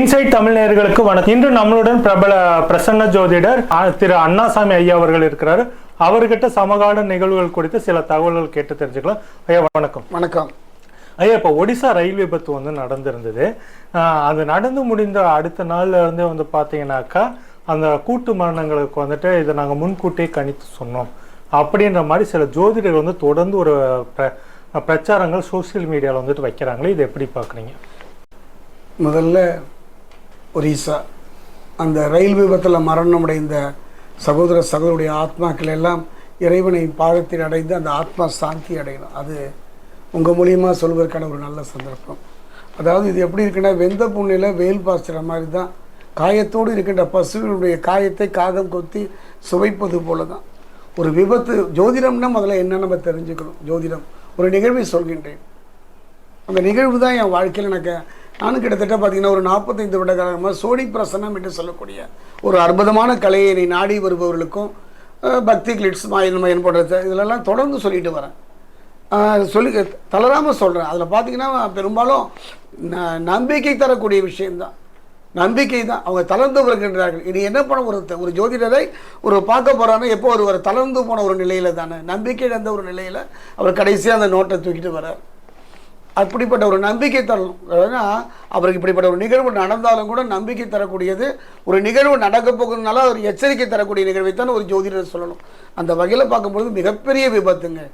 Inside Tamil நேயர்களுக்கு வணக்கம். இன்று நம்மளுடன் பிரபல பிரசன்ன ஜோதிடர் திரு அண்ணாசாமி ஐயா அவர்கள் இருக்கிறாரு. அவர்கிட்ட சமகால நிகழ்வுகள் குறித்து சில தகவல்கள் கேட்டு தெரிஞ்சுக்கலாம். ஐயா வணக்கம். வணக்கம். ஐயா இப்போ ஒடிசா ரயில் விபத்து வந்து நடந்திருந்தது. அது நடந்து முடிந்த அடுத்த நாள்ல இருந்து வந்து பார்த்தீங்கன்னாக்கா அந்த கூட்டு மரணங்களுக்கு வந்துட்டு இதை நாங்கள் முன்கூட்டியே கணித்து சொன்னோம். அப்படின்ற மாதிரி சில ஜோதிடர்கள் வந்து தொடர்ந்து ஒரு பிர- பிரச்சாரங்கள் சோஷியல் மீடியாவில் வந்துட்டு வைக்கிறாங்களே இது எப்படி பார்க்குறீங்க முதல்ல ஒரிசா. அந்த ரயில் விபத்தில் மரணமடைந்த சகோதர சகோதரிய ஆத்மாக்கள் எல்லாம் இறைவனை பாதத்தில் அடைந்து அந்த ஆத்மா சாந்தி அடையணும். அது உங்கள் மூலியமாக சொல்வதற்கான ஒரு நல்ல சந்தர்ப்பம். அதாவது இது எப்படி இருக்குன்னா வெந்த புண்ணில் வெயில் பாய்ச்சுற மாதிரி தான் காயத்தோடு இருக்கின்ற பசுவினுடைய காயத்தை காகம் கொத்தி சுவைப்பது போல தான் ஒரு விபத்து ஜோதிடம்னா முதல்ல என்ன நம்ம தெரிஞ்சுக்கணும்? ஜோதிடம். ஒரு நிகழ்வை சொல்கின்றேன். அந்த நிகழ்வு தான் என் வாழ்க்கையில் எனக்கு நானும் கிட்டத்தட்ட பார்த்தீங்கன்னா ஒரு நாற்பத்தைந்து வருட காலமாக சோனி பிரசன்னம் என்று சொல்லக்கூடிய ஒரு அற்புதமான கலையை என்னை நாடி வருபவர்களுக்கும் பக்தி கிளிட்ஸ் மாயன் மயன் போன்ற இதிலெல்லாம் தொடர்ந்து சொல்லிட்டு வரேன். சொல்லி தளராமல் சொல்கிறேன் அதில் பார்த்தீங்கன்னா பெரும்பாலும் ந- நம்பிக்கை தரக்கூடிய விஷயம்தான். நம்பிக்கை தான். அவங்க தளர்ந்து வருகின்றார்கள். இனி என்ன பண்ண ஒரு ஒரு ஜோதிடரை ஒரு பார்க்க போகிறாங்க எப்போ ஒரு ஒரு தளர்ந்து போன ஒரு நிலையில் தானே. நம்பிக்கை இழந்த ஒரு நிலையில் அவர் கடைசியாக அந்த நோட்டை தூக்கிட்டு வரார் அப்படிப்பட்ட ஒரு நம்பிக்கை தரணும். ஏன்னா அவருக்கு இப்படிப்பட்ட ஒரு நிகழ்வு நடந்தாலும் கூட நம்பிக்கை தரக்கூடியது ஒரு நிகழ்வு நடக்க போகிறதுனால ஒரு எச்சரிக்கை தரக்கூடிய நிகழ்வை தான் ஒரு ஜோதிடர் சொல்லணும். அந்த வகையில் பார்க்கும்பொழுது மிகப்பெரிய விபத்துங்க.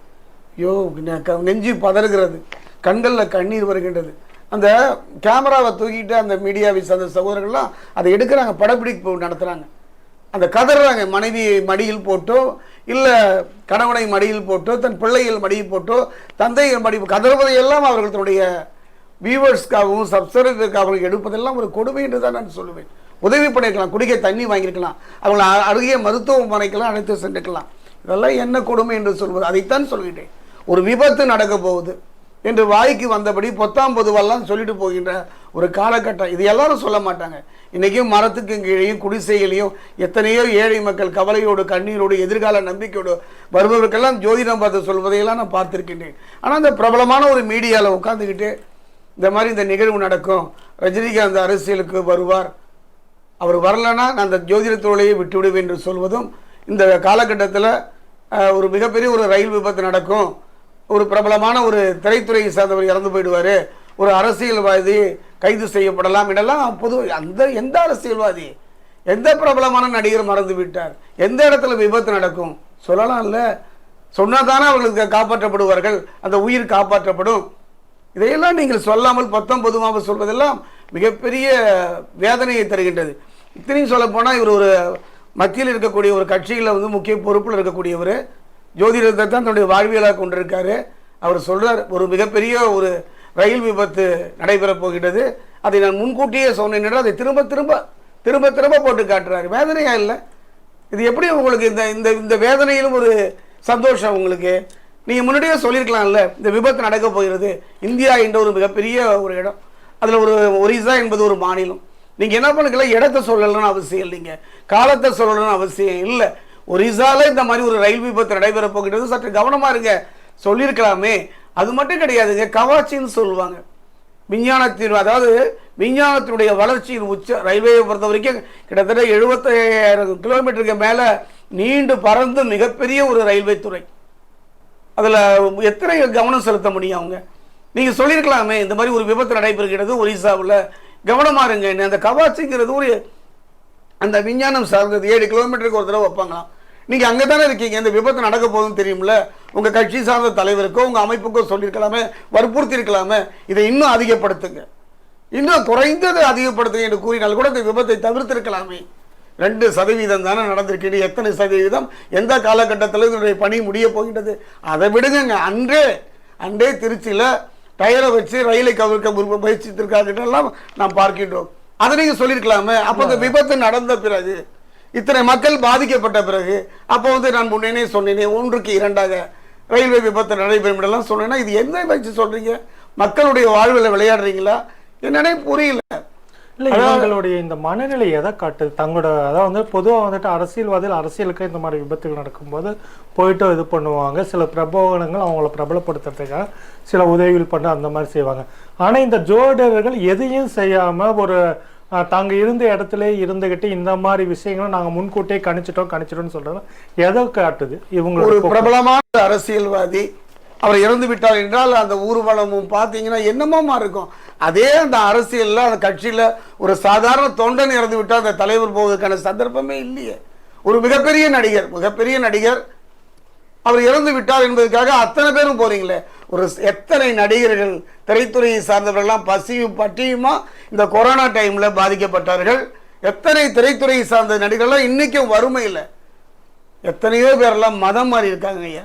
ஐயோ நெ- க- நெஞ்சு பதறுகிறது. கண்களில் கண்ணீர் வருகின்றது. அந்த கேமராவை தூக்கிட்டு அந்த மீடியாவை சேர்ந்த சகோதரர்கள்லாம் அதை எடுக்கிறாங்க படப்பிடிப்பு நடத்துகிறாங்க அந்த கதறாங்க மனைவியை மடியில் போட்டோ இல்லை கணவனை மடியில் போட்டோ தன் பிள்ளைகள் மடியில் போட்டோ தந்தைகள் மடி கதறுவதை எல்லாம் அவர்கள் தன்னுடைய வியூவர்ஸ்க்காகவும் சப்ஸ்கிரைபருக்காகவும் எடுப்பதெல்லாம் ஒரு கொடுமை என்று தான் நான் சொல்லுவேன். உதவி பண்ணியிருக்கலாம் குடிக்க தண்ணி வாங்கியிருக்கலாம் அவங்களை அருகே மருத்துவமனைக்கெல்லாம் அழைத்து சென்றுக்கலாம். இதெல்லாம் என்ன கொடுமை என்று சொல்வது? அதைத்தான் சொல்கிறேன் ஒரு விபத்து நடக்க போகுது. என்று வாய்க்கு வந்தபடி பொத்தாம் பொதுவெல்லாம் சொல்லிட்டு போகின்ற ஒரு காலகட்டம். இது எல்லாரும் சொல்ல மாட்டாங்க. இன்றைக்கும் மரத்துக்கும் கீழேயும் குடிசைகளையும் எத்தனையோ ஏழை மக்கள் கவலையோடு கண்ணீரோடு எதிர்கால நம்பிக்கையோடு வருபவருக்கெல்லாம் ஜோதிடம் பார்த்து சொல்வதையெல்லாம் நான் பார்த்துருக்கின்றேன். ஆனால் இந்த பிரபலமான ஒரு மீடியாவில் உட்காந்துக்கிட்டு இந்த மாதிரி இந்த நிகழ்வு நடக்கும். ரஜினிகாந்த் அரசியலுக்கு வருவார். அவர் வரலன்னா நான் அந்த ஜோதிடத்தோடையே விட்டுவிடுவேன் என்று சொல்வதும் இந்த காலகட்டத்தில் ஒரு மிகப்பெரிய ஒரு ரயில் விபத்து நடக்கும். ஒரு பிரபலமான ஒரு திரைத்துறையை சார்ந்தவர் இறந்து போயிடுவார். ஒரு அரசியல்வாதி கைது செய்யப்படலாம் இதெல்லாம் பொது அந்த எந்த அரசியல்வாதி? எந்த பிரபலமான நடிகர் மறந்து விட்டார்? எந்த இடத்துல விபத்து நடக்கும்? சொல்லலாம்ல. சொன்னால் தானே அவர்களுக்கு காப்பாற்றப்படுவார்கள். அந்த உயிர் காப்பாற்றப்படும். இதையெல்லாம் நீங்கள் சொல்லாமல் பத்தம் பொதுவாக சொல்வதெல்லாம் மிகப்பெரிய வேதனையை தருகின்றது. இத்தனையும் சொல்ல போனால் இவர் ஒரு மத்தியில் இருக்கக்கூடிய ஒரு கட்சியில் வந்து முக்கிய பொறுப்பில் இருக்கக்கூடியவர். ஜோதிடத்தை தான் தன்னுடைய வாழ்வியலாக கொண்டிருக்காரு. அவர் சொல்றார் ஒரு மிகப்பெரிய ஒரு ரயில் விபத்து நடைபெறப் போகின்றது. அதை நான் முன்கூட்டியே சொன்னேன் அதை திரும்ப திரும்ப திரும்ப திரும்ப போட்டு காட்டுறாரு. வேதனையா இல்லை? இது எப்படி உங்களுக்கு இந்த இந்த இந்த வேதனையிலும் ஒரு சந்தோஷம் உங்களுக்கு? நீங்கள் முன்னாடியே சொல்லியிருக்கலாம்ல இந்த விபத்து நடக்க போகிறது இந்தியா என்ற ஒரு மிகப்பெரிய ஒரு இடம். அதில் ஒரு ஒரிசா என்பது ஒரு மாநிலம். நீங்கள் என்ன பண்ணுக்கல இடத்த சொல்லணும்னு அவசியம் இல்லைங்க. காலத்தை சொல்லணும்னு அவசியம் இல்லை. ஒரிசால இந்த மாதிரி ஒரு ரயில் விபத்து நடைபெற போகிறது சற்று கவனமா இருங்க. சொல்லியிருக்கலாமே. அது மட்டும் கிடையாதுங்க கவாச்சின்னு சொல்லுவாங்க. விஞ்ஞானத்தின் அதாவது விஞ்ஞானத்தினுடைய வளர்ச்சியின் உச்ச ரயில்வேயை பொறுத்த வரைக்கும் கிட்டத்தட்ட எழுபத்தாயிரம் கிலோமீட்டருக்கு மேலே நீண்டு பறந்து மிகப்பெரிய ஒரு ரயில்வே துறை. அதில் எத்தனை கவனம் செலுத்த முடியும் அவங்க? நீங்கள் சொல்லியிருக்கலாமே இந்த மாதிரி ஒரு விபத்து நடைபெறுகிறது ஒரிசாவில். கவனமாக இருங்க. அந்த கவாச்சிங்கிறது ஒரு அந்த விஞ்ஞானம் சார்ந்தது. ஏழு கிலோமீட்டருக்கு ஒரு தடவை வைப்பாங்களாம். நீங்கள் அங்கே தானே இருக்கீங்க. இந்த விபத்து நடக்க போகுதுன்னு தெரியும்ல. உங்கள் கட்சி சார்ந்த தலைவருக்கோ உங்கள் அமைப்புக்கோ சொல்லியிருக்கலாமே வற்புறுத்தி இருக்கலாமே இதை இன்னும் அதிகப்படுத்துங்க. இன்னும் குறைந்ததை அதிகப்படுத்துங்க என்று கூறினால் கூட இந்த விபத்தை தவிர்த்திருக்கலாமே. ரெண்டு சதவீதம் தானே நடந்திருக்கு. எத்தனை சதவீதம்? எந்த காலகட்டத்தில் இதனுடைய பணி முடிய போகின்றது? அதை விடுங்கங்க. அன்றே அன்றே திருச்சியில் டயரை வச்சு ரயிலை கவிர்க்க முற்ப- முயற்சித்திருக்காங்கன்றெல்லாம் நாம் பார்க்கின்றோம். அதை நீங்கள் சொல்லியிருக்கலாமே. அப்போ இந்த விபத்து நடந்த பிறகு இத்தனை மக்கள் பாதிக்கப்பட்ட பிறகு அப்போ வந்து நான் முன்னே சொன்னேனே ஒன்றுக்கு இரண்டாக ரயில்வே விபத்து நடைபெறும் இடம்லாம் சொன்னேன்னா இது என்ன வச்சு சொல்றீங்க? மக்களுடைய வாழ்வில் விளையாடுறீங்களா? என்னன்னே புரியல. இல்ல இவங்களுடைய இந்த மனநிலை எதை காட்டுது? தங்களோட அதாவது வந்து பொதுவா வந்துட்டு அரசியல்வாதிகள் அரசியலுக்கு இந்த மாதிரி விபத்துகள் நடக்கும்போது போயிட்டு இது பண்ணுவாங்க. சில பிரபோகனங்கள் அவங்கள பிரபலப்படுத்துறதுக்காக சில உதவிகள் பண்ண அந்த மாதிரி செய்வாங்க. ஆனா இந்த ஜோடர்கள் எதையும் செய்யாம ஒரு தாங்க இருந்த இடத்துல இருந்துகிட்டு இந்த மாதிரி விஷயங்களை நாங்க முன்கூட்டியே கணிச்சிட்டோம் கணிச்சிட்டோம்னு சொல்றது எதை காட்டுது? ஒரு இவங்களோட பிரபலமான அரசியல்வாதி அவர் இறந்து விட்டார் என்றால் அந்த ஊர்வலமும் பார்த்தீங்கன்னா என்னமாமா இருக்கும். அதே அந்த அரசியல்ல அந்த கட்சியில ஒரு சாதாரண தொண்டன் இறந்து விட்டால் அந்த தலைவர் போவதற்கான சந்தர்ப்பமே இல்லையே. ஒரு மிகப்பெரிய நடிகர் மிகப்பெரிய நடிகர் அவர் இறந்து விட்டார் என்பதற்காக அத்தனை பேரும் போறீங்களே. ஒரு எத்தனை நடிகர்கள் திரைத்துறையை சார்ந்தவர்கள்லாம் பசியும் பட்டியுமா இந்த கொரோனா டைமில் பாதிக்கப்பட்டார்கள். எத்தனை திரைத்துறையை சார்ந்த நடிகர்கள்லாம் வறுமை வறுமையில் எத்தனையோ பேரெல்லாம் மதம் மாறி இருக்காங்க ஐயா.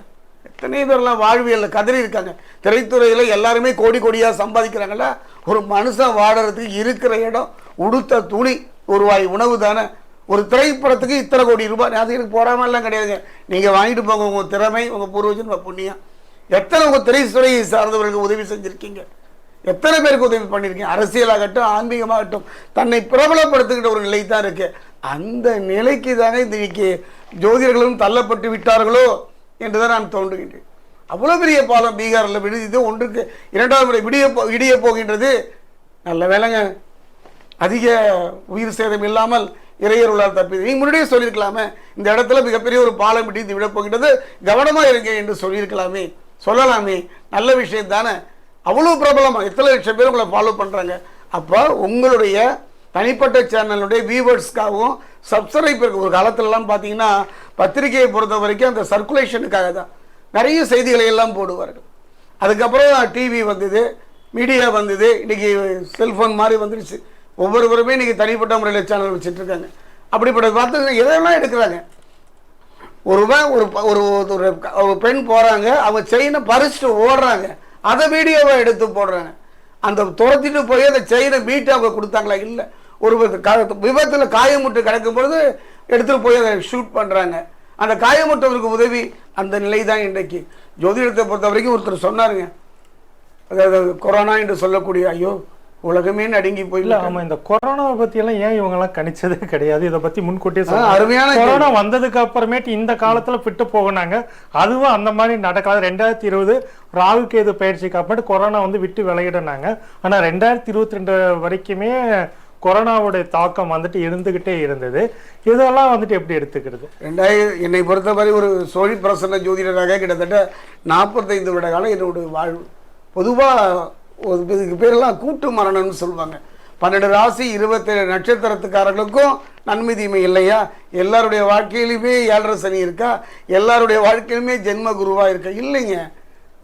எத்தனையோ பேர்லாம் வாழ்வியலில் கதறி இருக்காங்க. திரைத்துறையில் எல்லாருமே கோடி கோடியாக சம்பாதிக்கிறாங்கல்ல. ஒரு மனுஷன் வாடுறதுக்கு இருக்கிற இடம் உடுத்த துணி ஒரு வாய் உணவு தானே. ஒரு திரைப்படத்துக்கு இத்தனை கோடி ரூபாய். அது எனக்கு கிடையாதுங்க. நீங்கள் வாங்கிட்டு போங்க. உங்கள் திறமை உங்கள் பூர்வஜன் புண்ணியம். எத்தனை உங்கள் திரைத்துறையை சார்ந்தவர்களுக்கு உதவி செஞ்சுருக்கீங்க? எத்தனை பேருக்கு உதவி பண்ணியிருக்கீங்க அரசியலாகட்டும் ஆன்மீகமாகட்டும் தன்னை பிரபலப்படுத்துகின்ற ஒரு நிலை தான் இருக்கு. அந்த நிலைக்கு தானே இன்றைக்கு ஜோதிடர்களும் தள்ளப்பட்டு விட்டார்களோ என்றுதான் நான் தோன்றுகின்றேன். அவ்வளோ பெரிய பாலம் பீகாரில் விடுது ஒன்றுக்கு இரண்டாவது முறை விடிய போ இடிய போகின்றது. நல்ல வேலைங்க அதிக உயிர் சேதம் இல்லாமல் இறையர் உள்ளார் தப்பிது நீ முன்னாடியே சொல்லியிருக்கலாமே இந்த இடத்துல மிகப்பெரிய ஒரு பாலம் இடிந்து விட கவனமாக இருங்க என்று சொல்லியிருக்கலாமே. சொல்லலாமே நல்ல விஷயம் தானே. அவ்வளோ பிரபலமாக எத்தனை லட்சம் பேர் உங்களை ஃபாலோ பண்ணுறாங்க அப்போ உங்களுடைய தனிப்பட்ட சேனலுடைய வியூவர்ஸ்க்காகவும் சப்ஸ்கிரைபருக்கு ஒரு காலத்துலலாம் பார்த்தீங்கன்னா பத்திரிகையை பொறுத்த வரைக்கும் அந்த சர்க்குலேஷனுக்காக தான். நிறைய செய்திகளை எல்லாம் போடுவார்கள். அதுக்கப்புறம் டிவி வந்தது மீடியா வந்தது இன்றைக்கி செல்ஃபோன் மாதிரி வந்துடுச்சு ஒவ்வொருவருமே இன்னைக்கு தனிப்பட்ட முறையில் சேனல் வச்சுட்ருக்காங்க அப்படிப்பட்ட பார்த்து எதெல்லாம் எடுக்கிறாங்க? ஒருவன் ஒரு ப- ஒரு ஒரு ஒரு பெண் போகிறாங்க அவங்க செயினை பறிச்சுட்டு ஓடுறாங்க. அதை வீடியோவை எடுத்து போடுறாங்க. அந்த துரத்திட்டு போய் அந்த செயினை மீட்டு அவங்க கொடுத்தாங்களா? இல்லை. ஒரு விபத்தில் காயமுட்டு கிடக்கும் பொழுது எடுத்துகிட்டு போய் அதை ஷூட் பண்ணுறாங்க அந்த காயமுட்டவருக்கு உதவி அந்த நிலை தான் இன்றைக்கு. ஜோதிடத்தை பொறுத்த வரைக்கும் ஒருத்தர் சொன்னாருங்க. அதாவது கொரோனா என்று சொல்லக்கூடிய ஐயோ உலகமே நடுங்கி போய் இல்ல ஆமா இந்த கொரோனாவை பத்தி எல்லாம் ஏன் இவங்க எல்லாம் கணிச்சதே கிடையாது? இதை பத்தி முன்கூட்டியே. அருமையான. கொரோனா வந்ததுக்கு அப்புறமேட்டு இந்த காலத்துல விட்டு போகினாங்க. அதுவும் அந்த மாதிரி நடக்காது. ரெண்டாயிரத்தி இருபது ராகு கேது பயிற்சிக்கு அப்புறமேட்டு கொரோனா வந்து விட்டு விலகிடுனாங்க. ஆனா ரெண்டாயிரத்தி இருபத்தி ரெண்டு வரைக்குமே கொரோனாவுடைய தாக்கம் வந்துட்டு இருந்துகிட்டே இருந்தது. இதெல்லாம் வந்துட்டு எப்படி எடுத்துக்கிறது? ரெண்டாயிரம் என்னை பொறுத்தவரை ஒரு சோழி பிரசன்ன ஜோதிடராக கிட்டத்தட்ட நாற்பத்தைந்து வருட காலம் என்னுடைய வாழ்வு பொதுவாக இதுக்கு பேரெல்லாம் கூட்டு மரணம்னு சொல்லுவாங்க. பன்னெண்டு ராசி இருபத்தேழு நட்சத்திரத்துக்காரர்களுக்கும் நன்மை தீமை இல்லையா? எல்லாருடைய வாழ்க்கையிலுமே ஏழரை சனி இருக்கா? எல்லாருடைய வாழ்க்கையிலுமே ஜென்ம குருவாக இருக்கா? இல்லைங்க.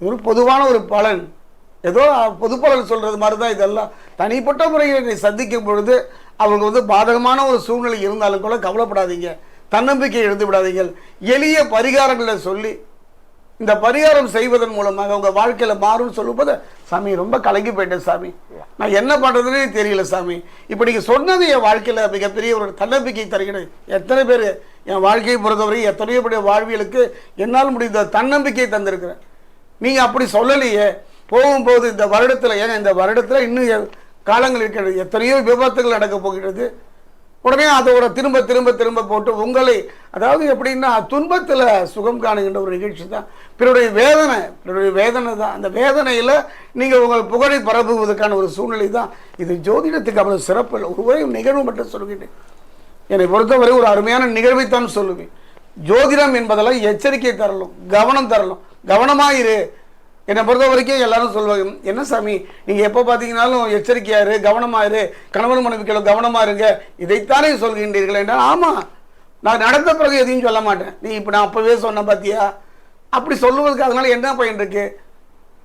ஒரு பொதுவான ஒரு பலன். ஏதோ பொது பலன் மாதிரி தான் இதெல்லாம். தனிப்பட்ட முறையில் என்னை சந்திக்கும் பொழுது அவங்க வந்து பாதகமான ஒரு சூழ்நிலை இருந்தாலும் கூட கவலைப்படாதீங்க. தன்னம்பிக்கை எழுந்து விடாதீங்க எளிய பரிகாரங்களை சொல்லி இந்த பரிகாரம் செய்வதன் மூலமாக உங்கள் வாழ்க்கையில் மாறும்னு சொல்லும்போது சாமி ரொம்ப கலங்கி போயிட்டேன் சாமி. நான் என்ன பண்ணுறதுனே தெரியல சாமி. இப்போ நீங்கள் சொன்னது என் வாழ்க்கையில் மிகப்பெரிய ஒரு தன்னம்பிக்கை தருகிறது. எத்தனை பேர் என் வாழ்க்கையை பொறுத்தவரை எத்தனையோ பெரிய வாழ்வியலுக்கு என்னால் முடிந்த தன்னம்பிக்கையை தந்திருக்கிறேன். நீங்கள் அப்படி சொல்லலையே. போகும்போது இந்த வருடத்தில் ஏன்னா இந்த வருடத்தில் இன்னும் காலங்கள் இருக்கிறது. எத்தனையோ விபத்துகள் நடக்க போகிறது உடனே அதோட திரும்ப திரும்ப திரும்ப போட்டு உங்களை அதாவது எப்படின்னா துன்பத்தில் சுகம் காணுகின்ற ஒரு நிகழ்ச்சி தான். பிறருடைய வேதனை பிறருடைய வேதனை தான். அந்த வேதனையில் நீங்கள் உங்கள் புகழை பரப்புவதற்கான ஒரு சூழ்நிலை தான். இது ஜோதிடத்துக்கு அவ்வளோ சிறப்பு இல்லை. ஒரு நிகழ்வு மட்டும் சொல்கிறேன் என்னை பொறுத்தவரை ஒரு அருமையான நிகழ்வைத்தான் சொல்லுவேன். ஜோதிடம் என்பதெல்லாம் எச்சரிக்கை தரலும் கவனம் தரலும். கவனமாக இரு என்னை பொறுத்த வரைக்கும் எல்லாரும் சொல்லுவாங்க என்ன சாமி நீங்கள் எப்போ பார்த்தீங்கனாலும் எச்சரிக்கையா இரு கவனமா இரு கணவன் மனைவிக்களை கவனமாக இருங்க இதைத்தானே சொல்கின்றீர்கள் என்றால் ஆமாம் நான் நடந்த பிறகு எதையும் சொல்ல மாட்டேன். நீ இப்போ நான் அப்போவே சொன்ன பார்த்தியா அப்படி சொல்லுவதற்கு அதனால் என்ன பயன் இருக்கு?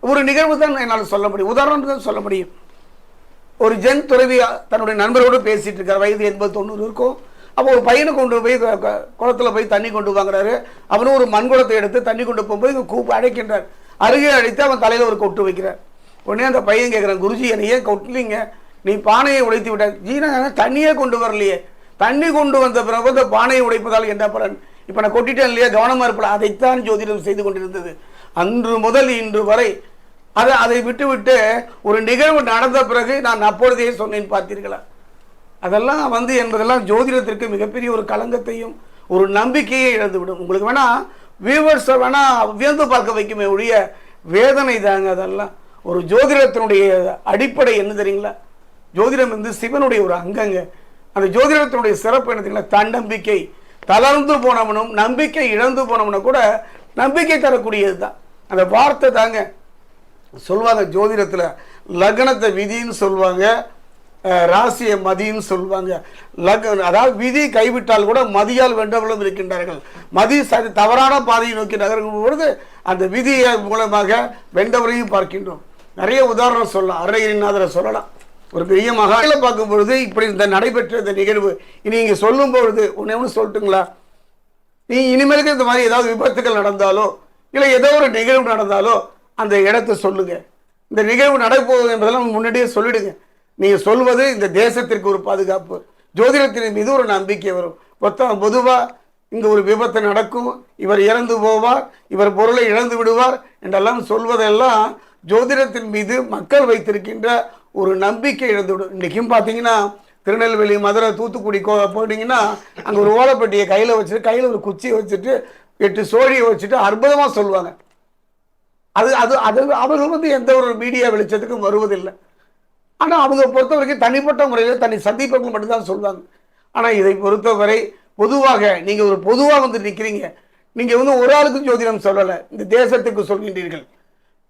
ஒரு நிகழ்வு தான் என்னால் சொல்ல முடியும். உதாரணம் தான் சொல்ல முடியும். ஒரு ஜென் துறவி தன்னுடைய நண்பரோடு பேசிட்டு இருக்கார். வயது எண்பது தொண்ணூறு இருக்கும். அப்போ ஒரு பையனை கொண்டு போய் குளத்தில் குளத்துல போய் தண்ணி கொண்டு வாங்குறாரு. அவனும் ஒரு மண்குளத்தை எடுத்து தண்ணி கொண்டு போகும்போது கூப்பு அழைக்கின்றார் அருகே அழைத்து அவன் தலையில் ஒரு கொட்டு வைக்கிறார். உடனே அந்த பையன் கேட்குறான் குருஜி என்னை ஏன் கொட்டலிங்க நீ பானையை உடைத்து விட்டார் ஜீனா தண்ணியே கொண்டு வரலையே. தண்ணி கொண்டு வந்த பிறகு அந்த பானையை உடைப்பதால் என்ன பலன்? இப்போ நான் கொட்டிட்டேன் இல்லையா? கவனமாக இருப்பல அதைத்தான் ஜோதிடம் செய்து கொண்டிருந்தது. அன்று முதல் இன்று வரை அதை அதை விட்டுவிட்டு ஒரு நிகழ்வு நடந்த பிறகு நான் அப்பொழுதே சொன்னேன் பார்த்தீர்களா? அதெல்லாம் வந்து என்பதெல்லாம் ஜோதிடத்திற்கு மிகப்பெரிய ஒரு களங்கத்தையும் ஒரு நம்பிக்கையை இழந்துவிடும். உங்களுக்கு வேணால் வியூவர்ஸை வேணால் வியந்து பார்க்க வைக்குமே ஒழிய வேதனை தாங்க அதெல்லாம். ஒரு ஜோதிடத்தினுடைய அடிப்படை என்ன தெரியுங்களா? ஜோதிடம் வந்து சிவனுடைய ஒரு அங்கங்க. அந்த ஜோதிடத்தினுடைய சிறப்பு என்ன தெரியுங்களா? தன்னம்பிக்கை. தளர்ந்து போனவனும் நம்பிக்கை இழந்து போனவனும் கூட நம்பிக்கை தரக்கூடியது தான். அந்த வார்த்தை தாங்க. சொல்லுவாங்க ஜோதிடத்தில் லக்னத்தை விதின்னு சொல்லுவாங்க ராசியை மதின்னு சொல்லுவாங்க லக் அதாவது விதி கைவிட்டால் கூட மதியால் வென்றவர்களும் இருக்கின்றார்கள். மதி சரி தவறான பாதையை நோக்கி நகரும் பொழுது அந்த விதியை மூலமாக வென்றவரையும் பார்க்கின்றோம். நிறைய உதாரணம் சொல்லலாம். அருணகிரிநாதரை சொல்லலாம். ஒரு பெரிய மகால பார்க்கும் பொழுது இப்படி இந்த நடைபெற்ற இந்த நிகழ்வு. இனி இங்கே சொல்லும் பொழுது ஒன்று ஒன்று சொல்லட்டுங்களா? நீ இனிமேலுக்கு இந்த மாதிரி ஏதாவது விபத்துகள் நடந்தாலோ இல்லை ஏதோ ஒரு நிகழ்வு நடந்தாலோ அந்த இடத்த சொல்லுங்க. இந்த நிகழ்வு நடப்போகுது என்பதெல்லாம் முன்னாடியே சொல்லிடுங்க. நீங்க சொல்வது இந்த தேசத்திற்கு ஒரு பாதுகாப்பு. ஜோதிடத்தின் மீது ஒரு நம்பிக்கை வரும். மொத்தம் பொதுவா இங்க ஒரு விபத்து நடக்கும். இவர் இறந்து போவார். இவர் பொருளை இழந்து விடுவார் என்றெல்லாம் சொல்வதெல்லாம் ஜோதிடத்தின் மீது மக்கள் வைத்திருக்கின்ற ஒரு நம்பிக்கை இழந்துவிடும். இன்றைக்கும் பார்த்தீங்கன்னா திருநெல்வேலி மதுரை தூத்துக்குடி கோ போனீங்கன்னா அங்கே ஒரு ஓலைப்பட்டியை கையில் வச்சுட்டு கையில் ஒரு குச்சியை வச்சுட்டு எட்டு சோழியை வச்சுட்டு அற்புதமாக சொல்லுவாங்க. அது அது அது அவர்கள் வந்து எந்த ஒரு மீடியா வெளிச்சத்துக்கும் வருவதில்லை. ஆனால் அவங்க பொறுத்த வரைக்கும் தனிப்பட்ட முறையில் தன்னை சந்திப்பவங்க மட்டும்தான் சொல்லுவாங்க ஆனால் இதை பொறுத்தவரை பொதுவாக நீங்கள் ஒரு பொதுவாக வந்து நிற்கிறீங்க நீங்கள் வந்து ஒரு ஆளுக்கும் ஜோதிடம் சொல்லலை. இந்த தேசத்துக்கு சொல்கின்றீர்கள்.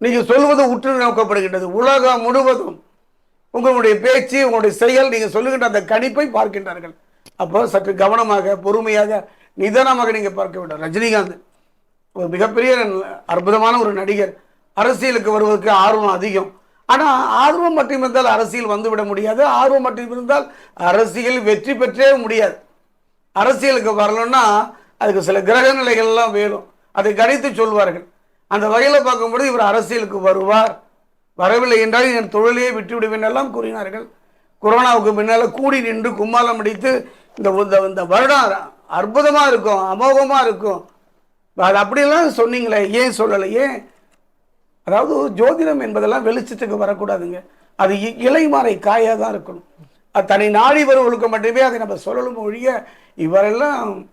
நீங்கள் சொல்வது உற்று நோக்கப்படுகின்றது. உலகம் முழுவதும் உங்களுடைய பேச்சு உங்களுடைய செயல் நீங்கள் சொல்லுகின்ற அந்த கணிப்பை பார்க்கின்றார்கள். அப்போ சற்று கவனமாக பொறுமையாக நிதானமாக நீங்கள் பார்க்க வேண்டும். ரஜினிகாந்த் ஒரு மிகப்பெரிய அற்புதமான ஒரு நடிகர். அரசியலுக்கு வருவதற்கு ஆர்வம் அதிகம். ஆனால் ஆர்வம் மட்டும் இருந்தால் அரசியல் வந்துவிட முடியாது. ஆர்வம் மட்டும் இருந்தால் அரசியல் வெற்றி பெற்றே முடியாது. அரசியலுக்கு வரணும்னா அதுக்கு சில கிரக நிலைகள்லாம் வேணும். அதை கணித்து சொல்வார்கள். அந்த வகையில் பார்க்கும்போது இவர் அரசியலுக்கு வருவார். வரவில்லை என்றால் என் தொழிலையே விட்டு விடுவேன் எல்லாம் கூறினார்கள். கொரோனாவுக்கு முன்னால் கூடி நின்று கும்மாலம் அடித்து இந்த இந்த- இந்த வருடம் அற்புதமாக இருக்கும் அமோகமாக இருக்கும். அது அப்படிலாம் சொன்னீங்களே ஏன் சொல்லலை ஏன் அதாவது ஜோதிடம் என்பதெல்லாம் வெளிச்சத்துக்கு வரக்கூடாதுங்க. அது இ- இலைமறை காயாக தான் இருக்கணும். அது தனி நாடி வருவர்களுக்கு மட்டுமே அதை நம்ம சொல்லணும் ஒழிய இவரெல்லாம்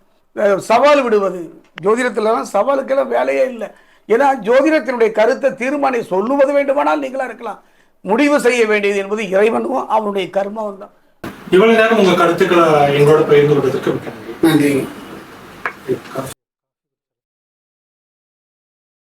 சவால் விடுவது. ஜோதிடத்துலலாம் சவாலுக்கெல்லாம் வேலையே இல்லை. ஏன்னா ஜோதிடத்தினுடைய கருத்தை தீர்மானம் சொல்லுவது வேண்டுமானால் நீங்களா இருக்கலாம். முடிவு செய்ய வேண்டியது என்பது இறைவனும் அவனுடைய கர்மம் தான். இவ்வளவு நேரம் உங்க கருத்துக்களை எங்களோட பகிர்ந்து கொண்டதற்கு நன்றிங்க.